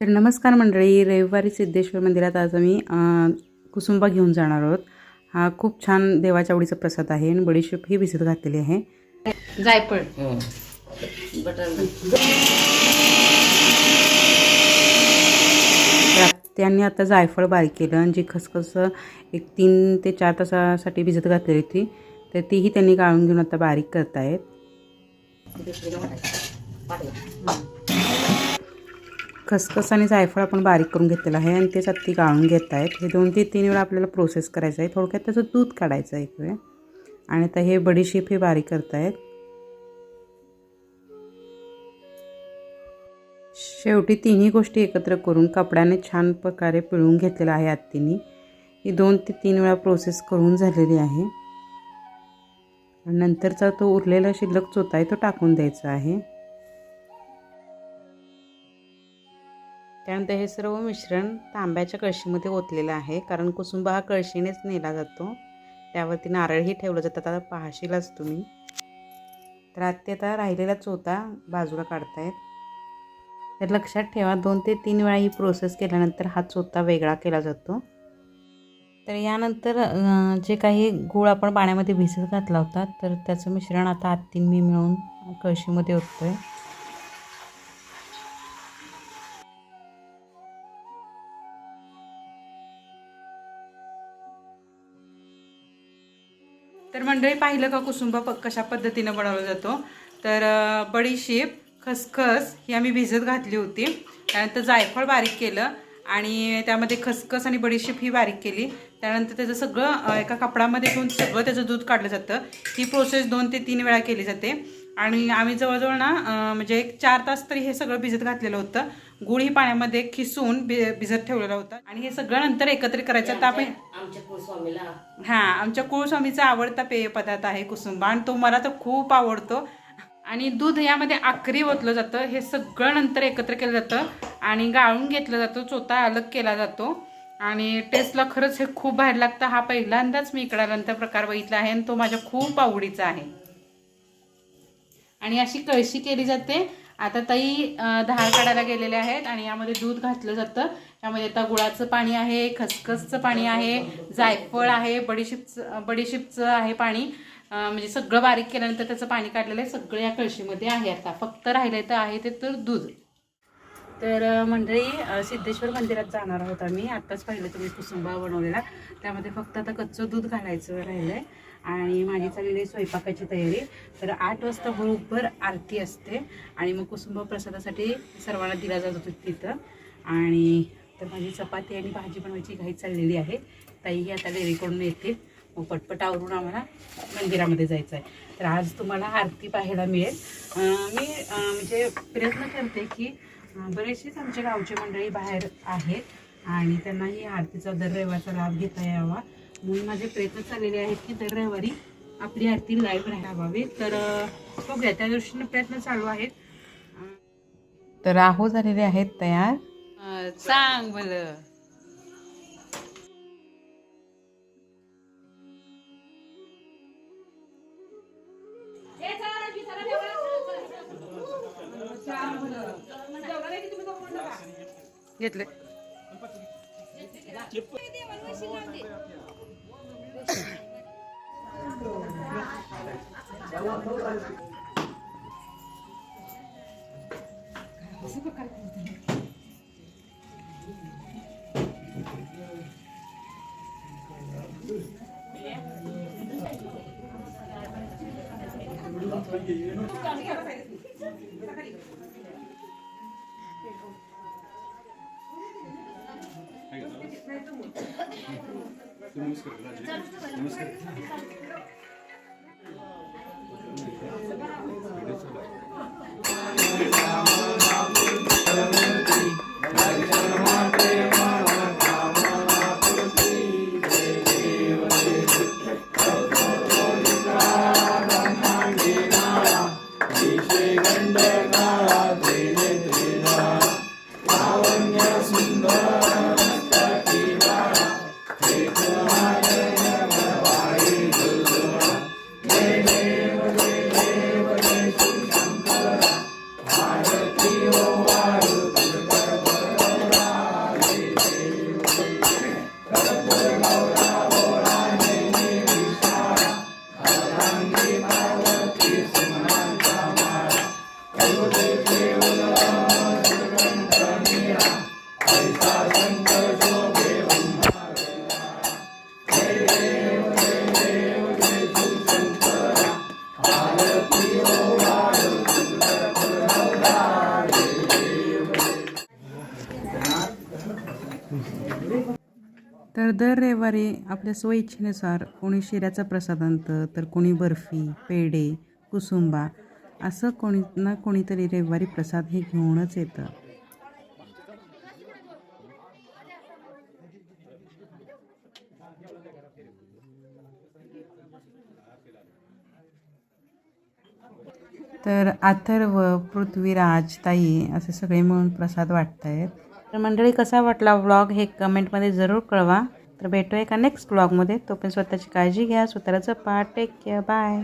तर नमस्कार मंडळी रविवारी सिद्धेश्वर मंदिरात आज आम्ही कुसुंबा घेऊन जाणार आहोत. हा खूप छान देवाच्या आवडीचा प्रसाद आहे आणि बडीशेप ही भिजत घातलेली आहे. जायफळ. त्यांनी आता जायफळ बारीक केलं आणि जी खसखस एक तीन ते चार तासासाठी भिजत घातलेली होती तर तीही त्यांनी गाळून घेऊन आता बारीक करतायत. खसखस आणि जायफळ आपण बारीक करून घेतलेलं आहे आणि तेच आता गाळून घेत आहेत. हे दोन ते तीन वेळा आपल्याला प्रोसेस करायचं आहे. थोडक्यात त्याचं दूध काढायचं आहे एक वेळ. आणि आता हे बडीशेप हे बारीक करतायत शेवटी तिन्ही गोष्टी एकत्र करून कपड्याने छान प्रकारे पिळून घेतलेलं आहे आत्तीनी ही दोन ते तीन वेळा प्रोसेस करून झालेली आहे. आणि नंतरचा तो उरलेला शिल्लक चोथा आहे तो टाकून द्यायचा आहे. त्यानंतर हे सर्व मिश्रण तांब्याच्या कळशीमध्ये ओतलेलं आहे. कारण कुसुंबा हा कळशीनेच नेला जातो. त्यावरती नारळही ठेवलं जातं. आता पाहशीलाच तुम्ही. तर आत्ते आता राहिलेला चोथा बाजूला काढतायत. तर लक्षात ठेवा दोन ते तीन वेळा ही प्रोसेस केल्यानंतर हा चोथा वेगळा केला जातो. तर यानंतर जे काही गूळ आपण पाण्यामध्ये भिजत घातला होता तर त्याचं मिश्रण आता आत्तीन मी मिळून कळशीमध्ये ओततोय. तर मंडळी पाहिलं का कुसुंबा प कशा पद्धतीनं बनवला जातो? तर बडीशेप खसखस ही आम्ही भिजत घातली होती. त्यानंतर जायफळ बारीक केलं आणि त्यामध्ये खसखस आणि बडीशेप ही बारीक केली. त्यानंतर त्याचं सगळं एका कपडामध्ये घेऊन सगळं त्याचं दूध काढलं जातं. ही प्रोसेस दोन ते तीन वेळा केली जाते. आणि आम्ही जवळजवळ ना म्हणजे एक चार तास तरी हे सगळं भिजत घातलेलं होतं. गुळ ही पाण्यामध्ये खिसून भिजत ठेवलेलं होतं. आणि हे सगळं नंतर एकत्रित करायचं तर आपण आमच्या हा आमच्या कुळस्वामीचा आवडता पेय पदार्थ आहे कुसुंबा. आणि तो मला तर खूप आवडतो. आणि दूध यामध्ये आकरी ओतलं जातं. हे सगळं नंतर एकत्र केलं जातं. आणि गाळून घेतलं जातं. चोथा अलग केला जातो. आणि टेस्टला खरंच हे खूप बाहेर लागतं. हा पहिल्यांदाच मी इकडानंतर प्रकार बघितला आहे. आणि तो माझ्या खूप आवडीचा आहे. आणि अशी कळशी केली जाते. आता ताई धार काढायला गेलेले आहेत आणि यामध्ये दूध घातलं जातं. त्यामध्ये आता गुळाचं पाणी आहे खसखसचं पाणी आहे जायफळ आहे बडीशिपचं बडीशिपचं आहे पाणी. म्हणजे सगळं बारीक केल्यानंतर त्याचं पाणी काढलेलं आहे. सगळं या कळशीमध्ये आहे आता. फक्त राहिलं तर आहे ते तर दूध. तर मंडळी सिद्धेश्वर मंदिरात जाणार आहोत आम्ही. आत्ताच पाहिलं तुम्ही कुसुंबा बनवलेला. त्यामध्ये फक्त आता कच्चं दूध घालायचं राहिलं आहे आणि माझी चाललेली आहे स्वयंपाकाची तयारी. तर आठ वाजता बरोबर आरती असते आणि मग कुसुंब प्रसादासाठी सर्वांना दिला जात होतो तिथं. आणि तर माझी चपाती आणि भाजी बनवायची घाई चाललेली आहे. ताईही आता डेरीकडून येतील. मग पटपट आवरून आम्हाला मंदिरामध्ये जायचं आहे तर आज तुम्हाला आरती पाहायला मिळेल. मी म्हणजे प्रयत्न करते की बरेचशीच आमच्या गावचे मंडळी बाहेर आहेत आणि त्यांनाही आरतीचा दर रविवारचा लाभ घेता यावा. म्हणून माझे प्रयत्न चाललेले आहेत की दर रविवारी आपली आरती लाईव्ह राहावी तर बघूया. त्या दृष्टीने प्रयत्न चालू आहेत. तर राहो झालेले आहेत तयार? सांग बरं. घेतले ない。नमस्कार. नमस्कार. तर दर रविवारी आपल्या स्वइच्छेनुसार कोणी शिऱ्याचा प्रसाद आणतं तर कोणी बर्फी पेढे कुसुंबा असं कोणी ना कोणीतरी रविवारी प्रसाद हे घेऊनच येतं. तर अथर्व पृथ्वीराज ताई असे सगळे मिळून प्रसाद वाटत आहेत तर मंडळी कसा वाटला व्लॉग हे कमेंटमध्ये जरूर कळवा. तर भेटूया एका नेक्स्ट व्लॉगमध्ये पण स्वतःची काळजी घ्या. स्वतःला जपा टेक केअर बाय